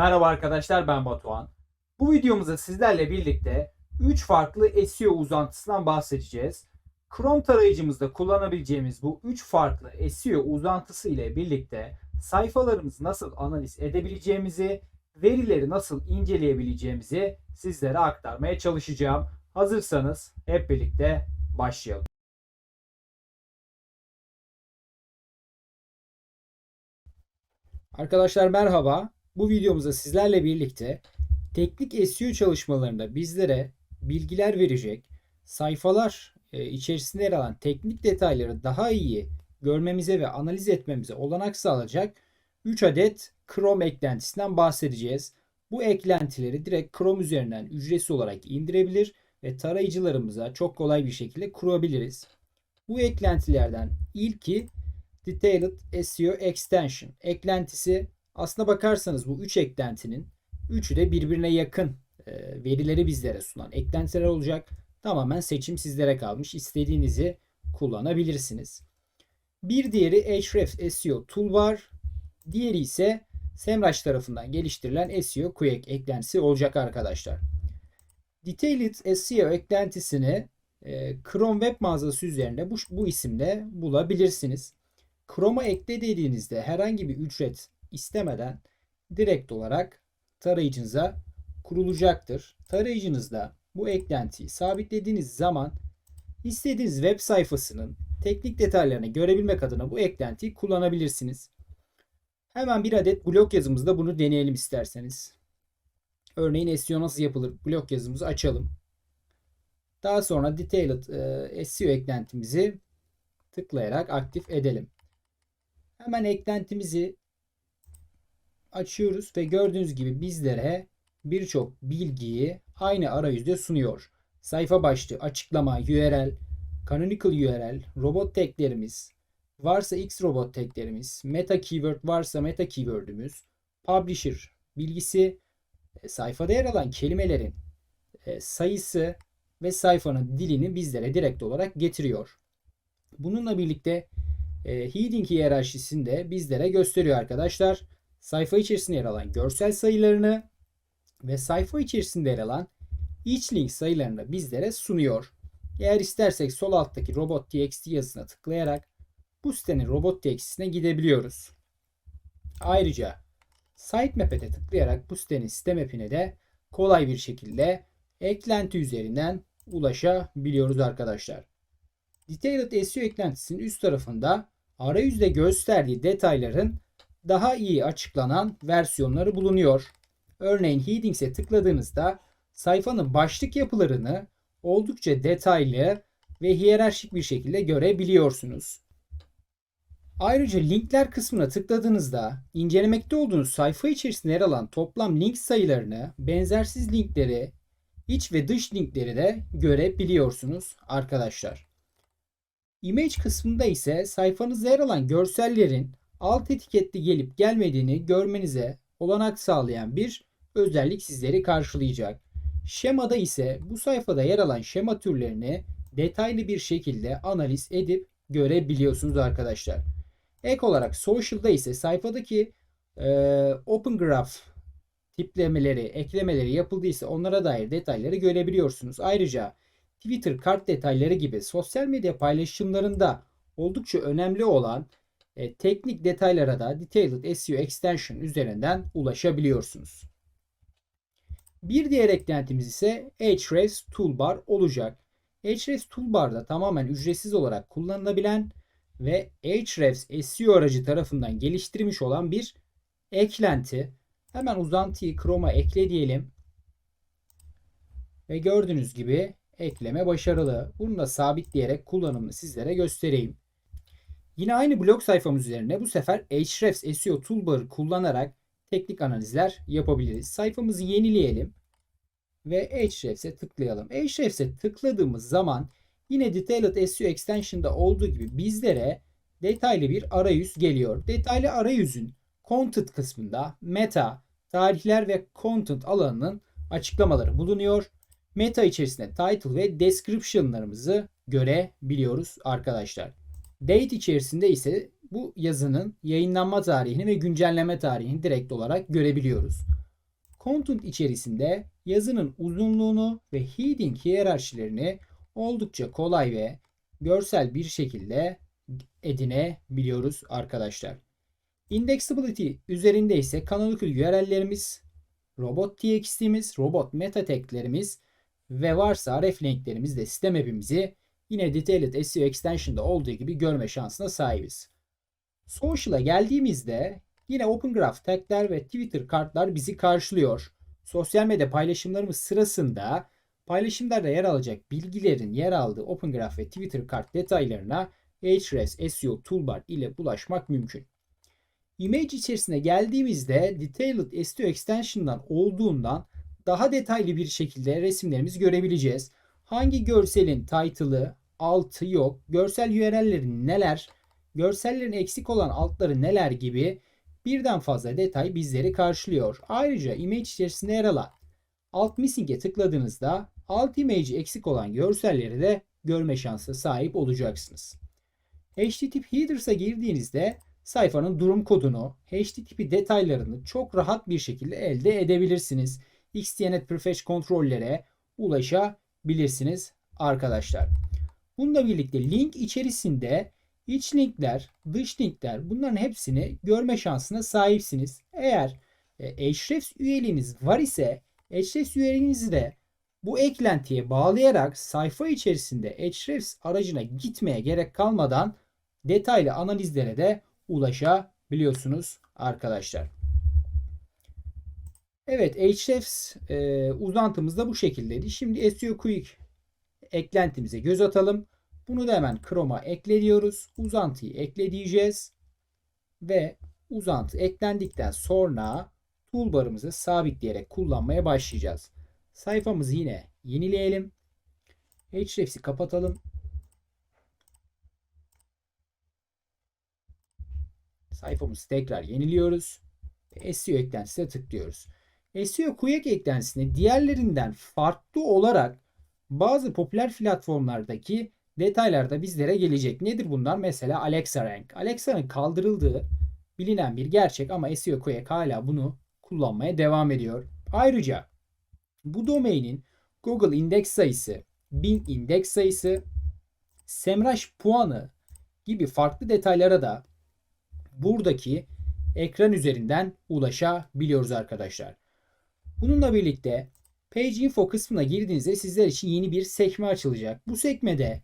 Merhaba arkadaşlar ben Batuhan. Bu videomuzda sizlerle birlikte 3 farklı SEO uzantısından bahsedeceğiz. Chrome tarayıcımızda kullanabileceğimiz bu 3 farklı SEO uzantısı ile birlikte sayfalarımızı nasıl analiz edebileceğimizi, verileri nasıl inceleyebileceğimizi sizlere aktarmaya çalışacağım. Hazırsanız hep birlikte başlayalım. Arkadaşlar merhaba. Bu videomuzda sizlerle birlikte teknik SEO çalışmalarında bizlere bilgiler verecek, sayfalar e, içerisinde yer alan teknik detayları daha iyi görmemize ve analiz etmemize olanak sağlayacak 3 adet Chrome eklentisinden bahsedeceğiz. Bu eklentileri direkt Chrome üzerinden ücretsiz olarak indirebilir ve tarayıcılarımıza çok kolay bir şekilde kurabiliriz. Bu eklentilerden ilki Detailed SEO Extension eklentisi aslına bakarsanız bu 3 eklentinin üçü de birbirine yakın e, verileri bizlere sunan eklentiler olacak. Tamamen seçim sizlere kalmış. İstediğinizi kullanabilirsiniz. Bir diğeri Ahrefs SEO Toolbar. Diğeri ise Semrush tarafından geliştirilen SEO Quick eklentisi olacak arkadaşlar. Detailed SEO eklentisini e, Chrome web mağazası üzerinde bu, bu isimle bulabilirsiniz. Chrome'a ekle dediğinizde herhangi bir ücret istemeden direkt olarak tarayıcınıza kurulacaktır. Tarayıcınızda bu eklentiyi sabitlediğiniz zaman istediğiniz web sayfasının teknik detaylarını görebilmek adına bu eklentiyi kullanabilirsiniz. Hemen bir adet blog yazımızda bunu deneyelim isterseniz. Örneğin SEO nasıl yapılır blog yazımızı açalım. Daha sonra Detailed e, SEO eklentimizi tıklayarak aktif edelim. Hemen eklentimizi açıyoruz ve gördüğünüz gibi bizlere birçok bilgiyi aynı arayüzde sunuyor. Sayfa başlığı, açıklama, URL, canonical URL, robot taglerimiz, varsa X robot taglerimiz, meta keyword varsa meta keyword'ümüz, publisher bilgisi, e, sayfada yer alan kelimelerin e, sayısı ve sayfanın dilini bizlere direkt olarak getiriyor. Bununla birlikte e, heading hiyerarşisini de bizlere gösteriyor arkadaşlar. Sayfa içerisinde yer alan görsel sayılarını ve sayfa içerisinde yer alan iç link sayılarını bizlere sunuyor. Eğer istersek sol alttaki robot.txt yazısına tıklayarak bu sitenin robot.txt'sine gidebiliyoruz. Ayrıca sitemap'e de tıklayarak bu sitenin site map'ine de kolay bir şekilde eklenti üzerinden ulaşabiliyoruz arkadaşlar. Detailed SEO eklentisinin üst tarafında arayüzde gösterdiği detayların daha iyi açıklanan versiyonları bulunuyor. Örneğin Headings'e tıkladığınızda sayfanın başlık yapılarını oldukça detaylı ve hiyerarşik bir şekilde görebiliyorsunuz. Ayrıca linkler kısmına tıkladığınızda incelemekte olduğunuz sayfa içerisinde yer alan toplam link sayılarını, benzersiz linkleri, iç ve dış linkleri de görebiliyorsunuz arkadaşlar. Image kısmında ise sayfanızda yer alan görsellerin alt etiketli gelip gelmediğini görmenize olanak sağlayan bir özellik sizleri karşılayacak. Şemada ise bu sayfada yer alan şema türlerini detaylı bir şekilde analiz edip görebiliyorsunuz arkadaşlar. Ek olarak Social'da ise sayfadaki e, Open Graph tiplemeleri, eklemeleri yapıldıysa onlara dair detayları görebiliyorsunuz. Ayrıca Twitter kart detayları gibi sosyal medya paylaşımlarında oldukça önemli olan e, teknik detaylara da Detailed SEO Extension üzerinden ulaşabiliyorsunuz. Bir diğer eklentimiz ise Ahrefs Toolbar olacak. Ahrefs Toolbar'da tamamen ücretsiz olarak kullanılabilen ve Ahrefs SEO aracı tarafından geliştirilmiş olan bir eklenti. Hemen uzantıyı Chrome'a ekle diyelim. Ve gördüğünüz gibi ekleme başarılı. Bunu da sabitleyerek kullanımını sizlere göstereyim. Yine aynı blog sayfamız üzerine bu sefer Ahrefs SEO Toolbar'ı kullanarak teknik analizler yapabiliriz. Sayfamızı yenileyelim ve Ahrefs'e tıklayalım. Ahrefs'e tıkladığımız zaman yine Detailed SEO Extension'da olduğu gibi bizlere detaylı bir arayüz geliyor. Detaylı arayüzün Content kısmında meta, tarihler ve content alanının açıklamaları bulunuyor. Meta içerisinde title ve description'larımızı görebiliyoruz arkadaşlar. Date içerisinde ise bu yazının yayınlanma tarihini ve güncelleme tarihini direkt olarak görebiliyoruz. Content içerisinde yazının uzunluğunu ve heading hiyerarşilerini oldukça kolay ve görsel bir şekilde edinebiliyoruz arkadaşlar. Indexability üzerinde ise canonical URL'lerimiz, robot txt'miz, robot meta tag'lerimiz ve varsa ref linklerimiz de sistem hepimizi yine Detailed SEO Extension'da olduğu gibi görme şansına sahibiz. Social'a geldiğimizde yine Open Graph tagler ve Twitter kartlar bizi karşılıyor. Sosyal medya paylaşımlarımız sırasında paylaşımlarda yer alacak bilgilerin yer aldığı Open Graph ve Twitter kart detaylarına Ahrefs SEO Toolbar ile ulaşmak mümkün. Image içerisine geldiğimizde Detailed SEO Extension'dan olduğundan daha detaylı bir şekilde resimlerimizi görebileceğiz. Hangi görselin title'ı, altı yok, görsel URL'lerin neler, görsellerin eksik olan altları neler gibi birden fazla detay bizleri karşılıyor. Ayrıca image içerisinde yer alan alt missing'e tıkladığınızda alt image eksik olan görselleri de görme şansı sahip olacaksınız. HTTP Headers'a girdiğinizde sayfanın durum kodunu, HTTP detaylarını çok rahat bir şekilde elde edebilirsiniz. XTNet Prefetch kontrollere ulaşabilirsiniz arkadaşlar. Bununla birlikte link içerisinde iç linkler, dış linkler bunların hepsini görme şansına sahipsiniz. Eğer e, Ahrefs üyeliğiniz var ise Ahrefs üyeliğinizi de bu eklentiye bağlayarak sayfa içerisinde Ahrefs aracına gitmeye gerek kalmadan detaylı analizlere de ulaşabiliyorsunuz arkadaşlar. Evet Ahrefs e, uzantımız da bu şekildeydi. Şimdi SEO Quick eklentimize göz atalım. Bunu da hemen Chrome'a ekle diyoruz. Uzantıyı ekle diyeceğiz. Ve uzantı eklendikten sonra toolbarımızı sabitleyerek kullanmaya başlayacağız. Sayfamızı yine yenileyelim. Hrefs'i kapatalım. Sayfamızı tekrar yeniliyoruz. SEO eklentisine tıklıyoruz. SEO Quick eklentisine diğerlerinden farklı olarak bazı popüler platformlardaki detaylar da bizlere gelecek. Nedir bunlar? Mesela Alexa Rank. Alexa'nın kaldırıldığı bilinen bir gerçek ama SEO Quick hala bunu kullanmaya devam ediyor. Ayrıca bu domainin Google indeks sayısı, Bing indeks sayısı, SEMrush puanı gibi farklı detaylara da buradaki ekran üzerinden ulaşabiliyoruz arkadaşlar. Bununla birlikte Page Info kısmına girdiğinizde sizler için yeni bir sekme açılacak. Bu sekmede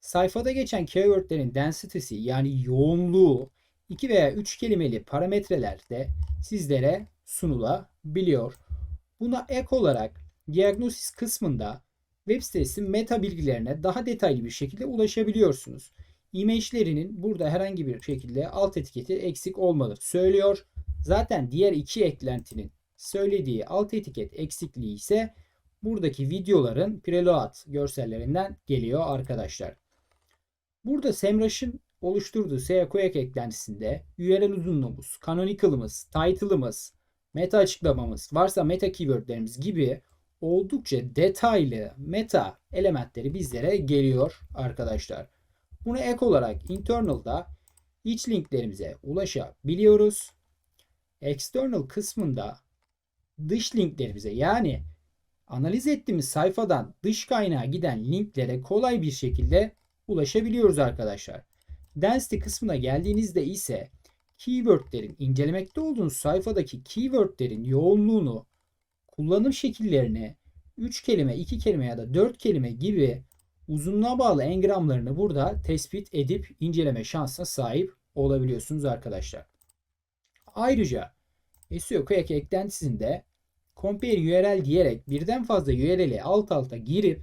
sayfada geçen keywordlerin density'si yani yoğunluğu 2 veya 3 kelimeli parametreler de sizlere sunulabiliyor. Buna ek olarak diagnosis kısmında web sitesi meta bilgilerine daha detaylı bir şekilde ulaşabiliyorsunuz. Image'lerinin burada herhangi bir şekilde alt etiketi eksik olmalı söylüyor. Zaten diğer iki eklentinin söylediği alt etiket eksikliği ise buradaki videoların preload görsellerinden geliyor arkadaşlar. Burada SEMrush'ın oluşturduğu SEO Quick eklentisinde URL uzunluğumuz, canonical'ımız, title'ımız, meta açıklamamız, varsa meta keywordlerimiz gibi oldukça detaylı meta elementleri bizlere geliyor arkadaşlar. Buna ek olarak internal'da iç linklerimize ulaşabiliyoruz. External kısmında dış linklerimize yani analiz ettiğimiz sayfadan dış kaynağa giden linklere kolay bir şekilde ulaşabiliyoruz arkadaşlar. Density kısmına geldiğinizde ise keywordlerin incelemekte olduğunuz sayfadaki keywordlerin yoğunluğunu, kullanım şekillerini 3 kelime, 2 kelime ya da 4 kelime gibi uzunluğa bağlı engramlarını burada tespit edip inceleme şansına sahip olabiliyorsunuz arkadaşlar. Ayrıca SEO Quick eklentisinde compare URL diyerek birden fazla URL'i alt alta girip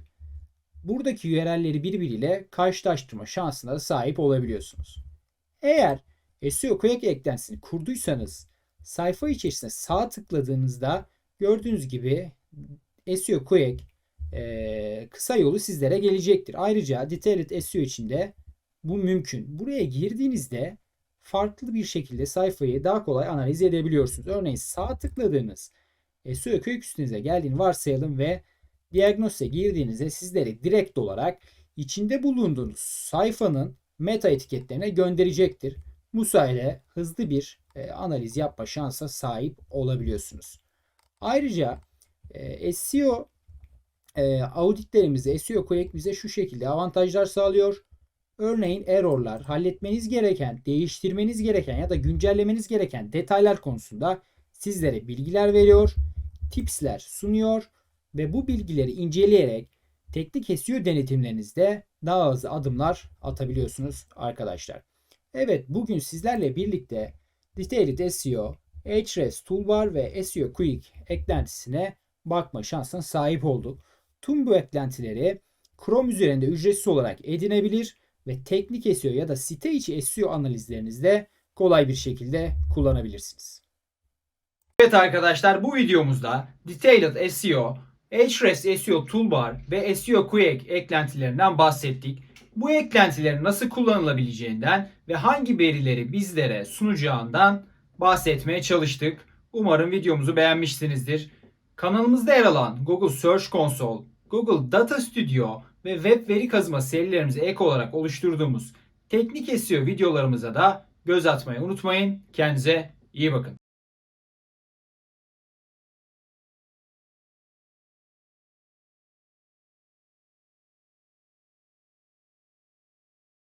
buradaki URL'leri birbiriyle karşılaştırma şansına da sahip olabiliyorsunuz. Eğer SEO Quick eklentisini kurduysanız sayfa içerisinde sağ tıkladığınızda gördüğünüz gibi SEO Quick e, kısa yolu sizlere gelecektir. Ayrıca Detailed SEO için de bu mümkün. Buraya girdiğinizde farklı bir şekilde sayfayı daha kolay analiz edebiliyorsunuz. Örneğin sağ tıkladığınız SEO kök üstünüze geldiğini varsayalım ve Diagnos'e girdiğinizde sizleri direkt olarak içinde bulunduğunuz sayfanın meta etiketlerine gönderecektir. Bu sayede hızlı bir e, analiz yapma şansa sahip olabiliyorsunuz. Ayrıca e, SEO e, auditlerimizde SEO Quick bize şu şekilde avantajlar sağlıyor. Örneğin errorlar, halletmeniz gereken, değiştirmeniz gereken ya da güncellemeniz gereken detaylar konusunda sizlere bilgiler veriyor, tipsler sunuyor ve bu bilgileri inceleyerek teknik SEO denetimlerinizde daha hızlı adımlar atabiliyorsunuz arkadaşlar. Evet bugün sizlerle birlikte Detailed SEO, Ahrefs Toolbar ve SEO Quick eklentisine bakma şansına sahip olduk. Tüm bu eklentileri Chrome üzerinde ücretsiz olarak edinebilir ve teknik SEO ya da site içi SEO analizlerinizde kolay bir şekilde kullanabilirsiniz. Evet arkadaşlar bu videomuzda Detailed SEO, Ahrefs SEO Toolbar ve SEO Quick eklentilerinden bahsettik. Bu eklentilerin nasıl kullanılabileceğinden ve hangi verileri bizlere sunacağından bahsetmeye çalıştık. Umarım videomuzu beğenmişsinizdir. Kanalımızda yer alan Google Search Console, Google Data Studio ve web veri kazıma serilerimize ek olarak oluşturduğumuz teknik SEO videolarımıza da göz atmayı unutmayın. Kendinize iyi bakın.